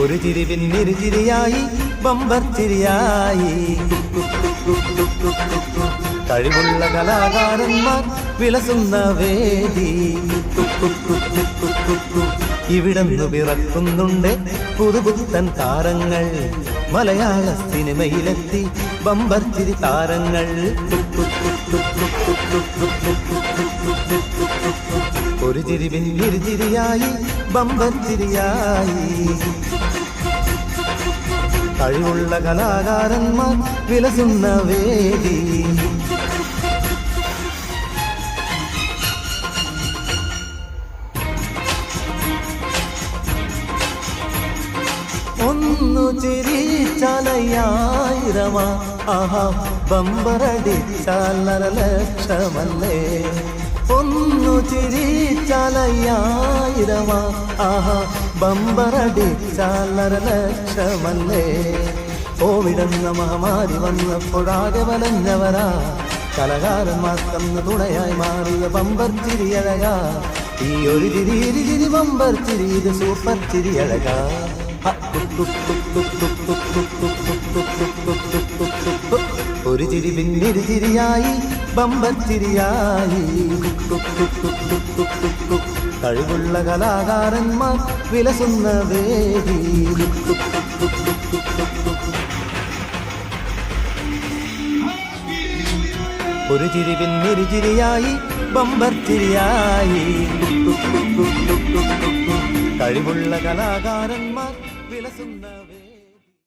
ഒരു ചിരി പിന്നിരു ചിരിയായി ബമ്പർ ചിരിയായി. കഴിവുള്ള കലാകാരന്മാർ വിളസുന്ന വേദി. ഇവിടുന്ന് പിറക്കുന്നുണ്ട് പുതുപുത്തൻ താരങ്ങൾ. മലയാള സിനിമയിലെത്തി ബമ്പർ ചിരി താരങ്ങൾ. ഒരു തിരിവിൽ ഒരു തിരിയായി ബമ്പൻ ചിരിയായി കഴിവുള്ള കലാകാരന്മാർ വിലസുന്ന വേദി. ഒന്നു ചിരിച്ചാലയ്യായിരമാ. ആഹാ ബമ്പറടിച്ചാൽ നരലക്ഷമല്ലേ? ഒന്നു ചിരിച്ചാലയ്യായിരമാ ആഹാ ബമ്പറടിച്ചാൽ ലക്ഷമല്ലേ കോവിടെന്ന മഹാമാരി വന്നപ്പോഴാകെ വലഞ്ഞവരാ കലകാരന്മാർക്കന്ന് തുണയായി മാറിയ ബമ്പർ ചിരിയഴകാ ഈ ഒരു ചിരി ചിരി ബമ്പർ ചിരി ഇത് സൂപ്പർ ചിരിയഴകാ ഒരു ചിരി പിന്നിരു ചിരിയായി ബമ്പർ ചിരിയായി കഴിവുള്ള കലാകാരന്മാർ വിലസുന്ന വേദി ഒരു ചിരി നിരുചിരിയായി ചിരിയായി ബമ്പർ ചിരിയായി. കഴിവുള്ള കലാകാരന്മാർ വിലസുന്ന